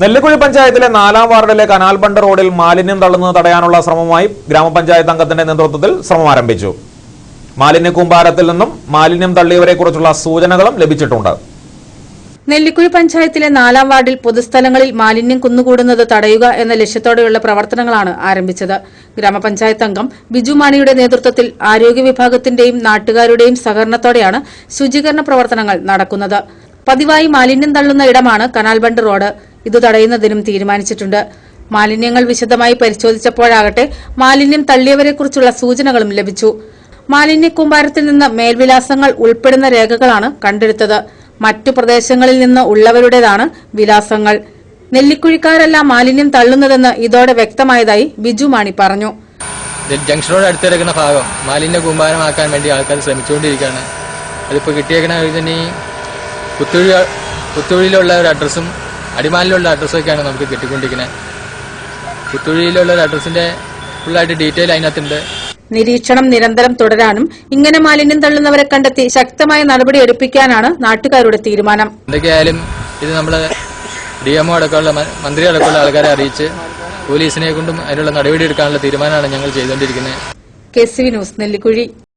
നെല്ലിക്കുഴി പഞ്ചായത്തിലെ നാലാം വാർഡിലെ കനാൽ ബണ്ട് റോഡിൽ മാലിന്യം തള്ളുന്നത് തടയാനുള്ള ശ്രമമായി ഗ്രാമപഞ്ചായത്ത് അംഗത്തിന്റെ നേതൃത്വത്തിൽ ശ്രമം ആരംഭിച്ചു മാലിന്യ കൂമ്പാരത്തിൽ നിന്നും മാലിന്യം തള്ളിയവരെക്കുറിച്ചുള്ള സൂചനകളും ലഭിച്ചിട്ടുണ്ട്. നെല്ലിക്കുഴി പഞ്ചായത്തിലെ നാലാം വാർഡിൽ പൊതുസ്ഥലങ്ങളിൽ മാലിന്യം കുന്നുകൂടുന്നത് തടയുക എന്ന ലക്ഷ്യത്തോടെയുള്ള പ്രവർത്തനങ്ങളാണ് ആരംഭിച്ചത്. ഗ്രാമപഞ്ചായത്ത് അംഗം ബിജു മാണിയുടെ നേതൃത്വത്തിൽ ആരോഗ്യ വിഭാഗത്തിന്റെയും നാട്ടുകാരുടെയും സഹകരണത്തോടെയാണ് ശുചീകരണ പ്രവർത്തനങ്ങൾ നടക്കുന്നത്. പതിവായി മാലിന്യം തള്ളുന്ന ഇടമാണ് കനാൽ ബണ്ട് റോഡ്. ഇത് തടയുന്നതിനും തീരുമാനിച്ചിട്ടുണ്ട്. മാലിന്യങ്ങൾ വിശദമായി പരിശോധിച്ചപ്പോഴാകട്ടെ മാലിന്യം തള്ളിയവരെക്കുറിച്ചുള്ള സൂചനകളും ലഭിച്ചു. മാലിന്യ കൂമ്പാരത്തിൽ നിന്ന് മേൽവിലാസങ്ങൾ ഉൾപ്പെടുന്ന രേഖകളാണ് കണ്ടെടുത്തത്. മറ്റു പ്രദേശങ്ങളിൽ നിന്ന് ഉള്ളവരുടേതാണ് വിലാസങ്ങൾ. നെല്ലിക്കുഴിക്കാരല്ല മാലിന്യം തള്ളുന്നതെന്ന് ഇതോടെ വ്യക്തമായതായി ബിജു മാണി പറഞ്ഞു. ജംഗ്ഷനോട് അടുത്തിരിക്കുന്ന ഭാഗം. മാലിന്യ കൂമ്പാരമാക്കാൻ വേണ്ടി ആൾക്കാർ ശ്രമിച്ചുകൊണ്ടിരിക്കുകയാണ്. അതിപ്പോൾ കിട്ടിയേക്കണ തന്നെ ഈ പുത്തുഴി ഒരു അഡ്രസ്സും അടിമാലിലുള്ള അഡ്രസ്സൊക്കെയാണ് നമുക്ക് കിട്ടിക്കൊണ്ടിരിക്കുന്നത് പുത്തുഴിയിലുള്ള ഒരു അഡ്രസ്സിന്റെ ഫുള്ളായിട്ട് ഡീറ്റെയിൽ അതിനകത്തുണ്ട്. നിരീക്ഷണം നിരന്തരം തുടരാനും ഇങ്ങനെ മാലിന്യം തള്ളുന്നവരെ കണ്ടെത്തി ശക്തമായ നടപടി എടുപ്പിക്കാനാണ് നാട്ടുകാരുടെ തീരുമാനം. എന്തൊക്കെയായാലും ഇത് നമ്മൾ ഡി എംഒ അടക്കമുള്ള മന്ത്രി അടക്കമുള്ള ആൾക്കാരെ അറിയിച്ച് പോലീസിനെ കൊണ്ടും അതിനുള്ള നടപടി എടുക്കാനുള്ള തീരുമാനമാണ് ഞങ്ങൾ ചെയ്തുകൊണ്ടിരിക്കുന്നത്. K C V news Nellikuzhi.